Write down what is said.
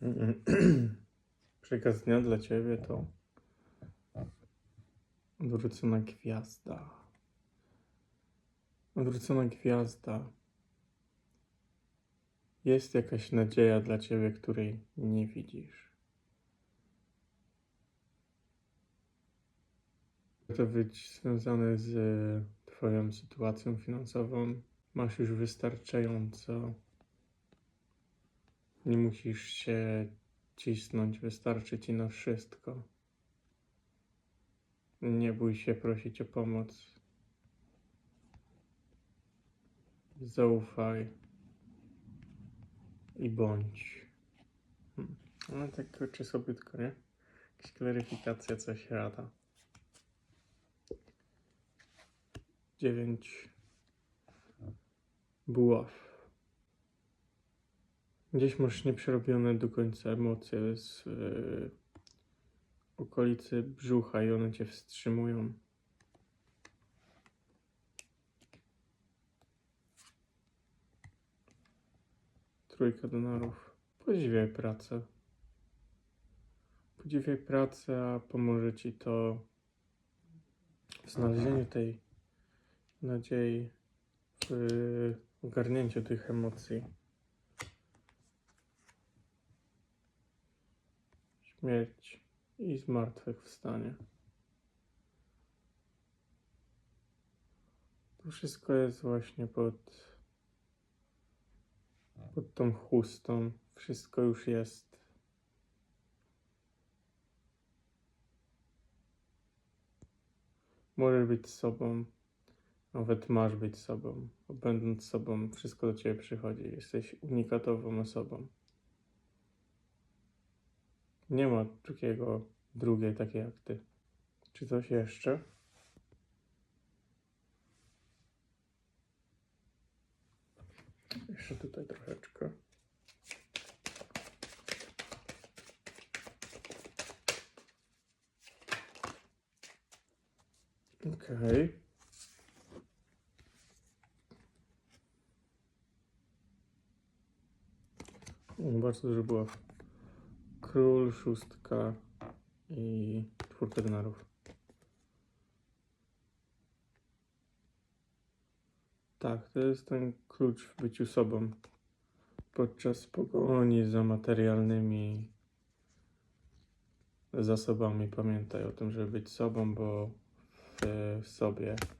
Przekaz dnia dla Ciebie to odwrócona gwiazda. Odwrócona gwiazda. Jest jakaś nadzieja dla Ciebie, której nie widzisz. To być związane z Twoją sytuacją finansową. Masz już wystarczająco. Nie musisz się cisnąć, wystarczy ci na wszystko. Nie bój się prosić o pomoc. Zaufaj i bądź. Hmm. No tak kurczę sobiutko, nie? Jakaś klaryfikacja, coś rada. Dziewięć buław. Gdzieś masz nieprzerobione do końca emocje z yy, okolicy brzucha i one cię wstrzymują. Trójka donarów. Podziwiaj pracę. Podziwiaj pracę, a pomoże ci to w znalezieniu tej nadziei, w ogarnięciu tych emocji. Śmierć i zmartwychwstanie. To wszystko jest właśnie pod, pod tą chustą. Wszystko już jest. Możesz być sobą. Nawet masz być sobą. Bo Będąc sobą, wszystko do ciebie przychodzi. Jesteś unikatową osobą. Nie ma drugiego, drugiej takiej jak ty. Czy coś jeszcze? Jeszcze tutaj troszeczkę. Okej. Okay. Bardzo dużo było. Król, szóstka i czwórka denarów. Tak, to jest ten klucz w byciu sobą. Podczas pogoni za materialnymi zasobami pamiętaj o tym, żeby być sobą, bo w sobie